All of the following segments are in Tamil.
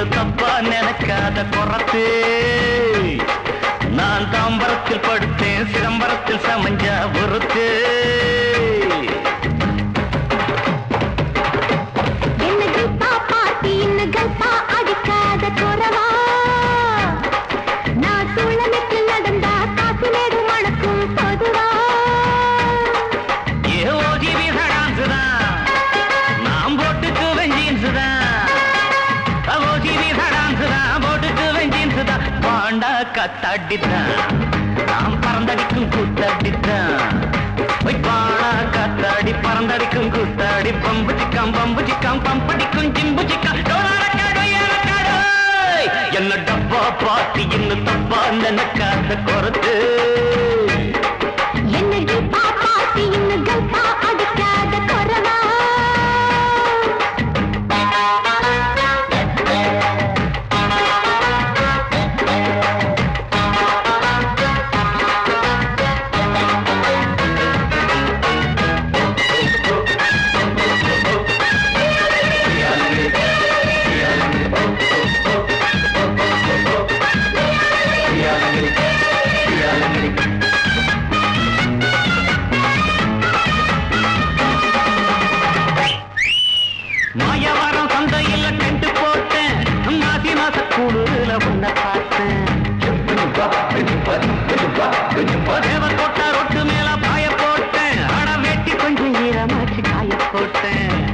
ஒண்ணு தப்பா நினைக்காத குறத்து நான் தாம்பரத்தில் படுத்தேன் சிதம்பரத்தில் சமைஞ்சா தாண்டா காத்தாடித்தான். நாம் பறந்தடிக்கும் கூத்தாடித்தான். போய் பாடா காத்தாடி பறந்தடிக்கும் கூத்தாடி. பம்பு சிக்காம் பம்பு சிக்காம் பம்படிக்கும் ஜிம்பு சிக்காம். என்ன டப்பா பாத்தி இன்னும் தப்பா நினைக்காத குறைச்சு மாயவரம் சந்தையில் கண்டு போட்டேன். மாசி மாச கூடுதல உன்னை பார்த்தேன். தேவக்கோட்டை ரொட்டு மேல பாய போட்டேன். அட வெட்டி கொஞ்சம் ஈரமாச்சு காய போட்டேன்.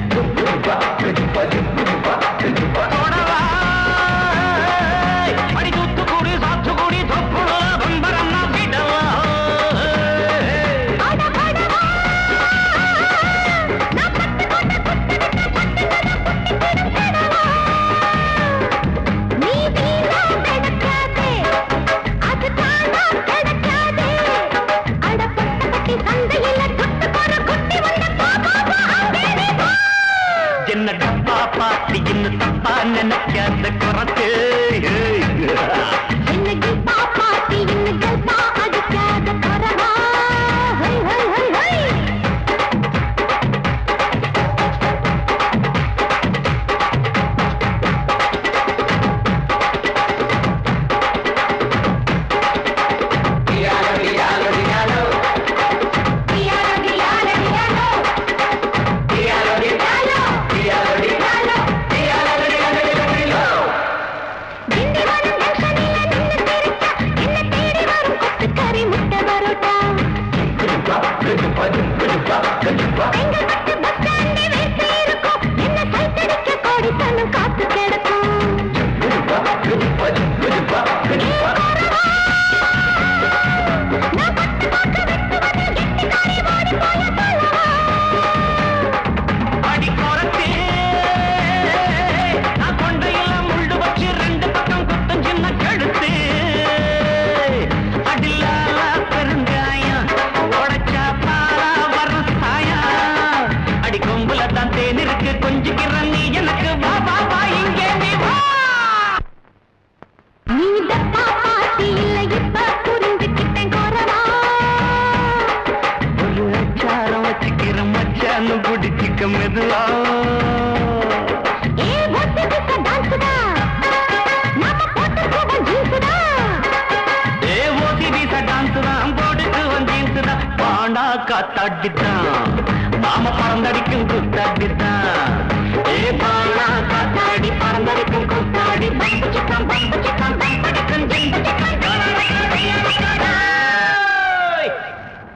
அந்த குரத்து கண்டிப்பா கண்டிப்பா கண்டிப்பா இயக்கம் மெதுவா காத்தாட்டித்தான் நாம பறந்தடிக்கும் குத்தாட்டித்தான் ஏ பானா